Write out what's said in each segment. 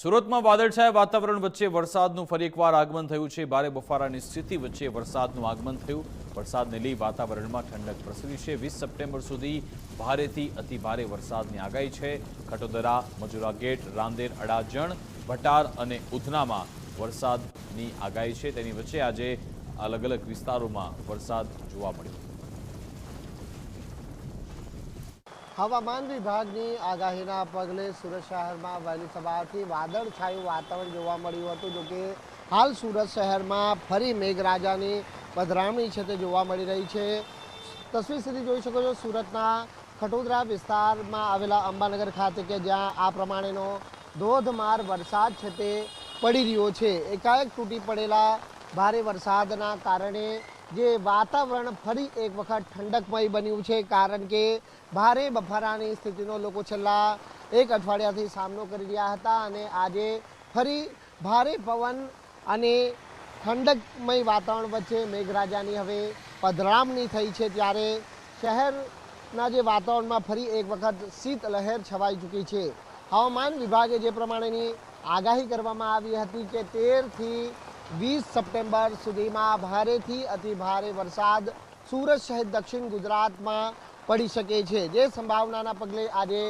સુરતમાં વાદળછાયા વાતાવરણ વચ્ચે વરસાદનું ફરી એકવાર આગમન થયું છે. ભારે બફારાની સ્થિતિ વચ્ચે વરસાદનું આગમન થયું. વરસાદને લઈ વાતાવરણમાં ઠંડક પ્રસરી છે. વીસ સપ્ટેમ્બર સુધી ભારેથી અતિ ભારે વરસાદની આગાહી છે. ખટોદરા, મજુરા ગેટ, રાંદેર, અડાજણ, ભટાર અને ઉધનામાં વરસાદની આગાહી છે. તેની વચ્ચે આજે અલગ અલગ વિસ્તારોમાં વરસાદ જોવા મળ્યો. હવામાન વિભાગની આગાહીના પગલે સુરત શહેરમાં વહેલી સવારથી વાદળછાયું વાતાવરણ જોવા મળ્યું હતું. જોકે હાલ સુરત શહેરમાં ફરી મેઘરાજાની પધરામણી છે તે જોવા મળી રહી છે. તસવીર સુધી જોઈ શકો છો, સુરતના ખટોદરા વિસ્તારમાં આવેલા અંબાનગર ખાતે કે જ્યાં આ પ્રમાણેનો ધોધમાર વરસાદ છે તે પડી રહ્યો છે. એકાએક તૂટી પડેલા ભારે વરસાદના કારણે જે વાતાવરણ ફરી એક વખત ઠંડકમય બન્યું છે, કારણ કે ભારે બફારાની સ્થિતિનો લોકો છેલ્લા એક અઠવાડિયાથી સામનો કરી રહ્યા હતા અને આજે ફરી ભારે પવન અને ઠંડકમય વાતાવરણ વચ્ચે મેઘરાજાની હવે પધરામણી થઈ છે ત્યારે શહેરના જે વાતાવરણમાં ફરી એક વખત શીત લહેર છવાઈ ચૂકી છે. હવામાન વિભાગે જે પ્રમાણેની આગાહી કરવામાં આવી હતી કે તેરથી વીસ સપ્ટેમ્બર સુધીમાં ભારેથી અતિ ભારે વરસાદ સુરત સહિત દક્ષિણ ગુજરાતમાં પડી શકે છે. જે સંભાવનાના પગલે આજે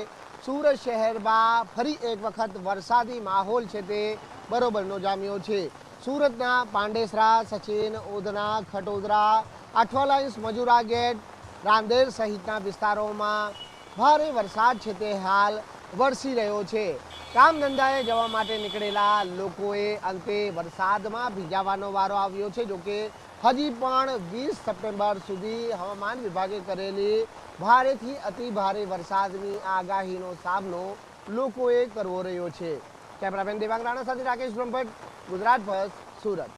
સુરત શહેરમાં ફરી એક વખત વરસાદી માહોલ છે તે બરોબરનો જામ્યો છે. સુરતના પાંડેસરા, સચિન, ઓધના, ખટોદરા અઠવાલાઇન્સ મજુરા ગેટ, રાંદેર સહિતના વિસ્તારોમાં ભારે વરસાદ છે તે હાલ વરસી રહ્યો છે. કામ ધંધાએ જવા માટે નીકળેલા લોકોએ અંતે વરસાદમાં ભીજાવાનો વારો આવ્યો છે. જોકે હજી પણ વીસ સપ્ટેમ્બર સુધી હવામાન વિભાગે કરેલી ભારેથી અતિ ભારે વરસાદની આગાહીનો સામનો લોકોએ કરવો રહ્યો છે. કેમેરામેન દેવાંગ રાણા સાથે રાકેશ બ્રહ્મભટ્ટ, ગુજરાત ફર્સ્ટ, સુરત.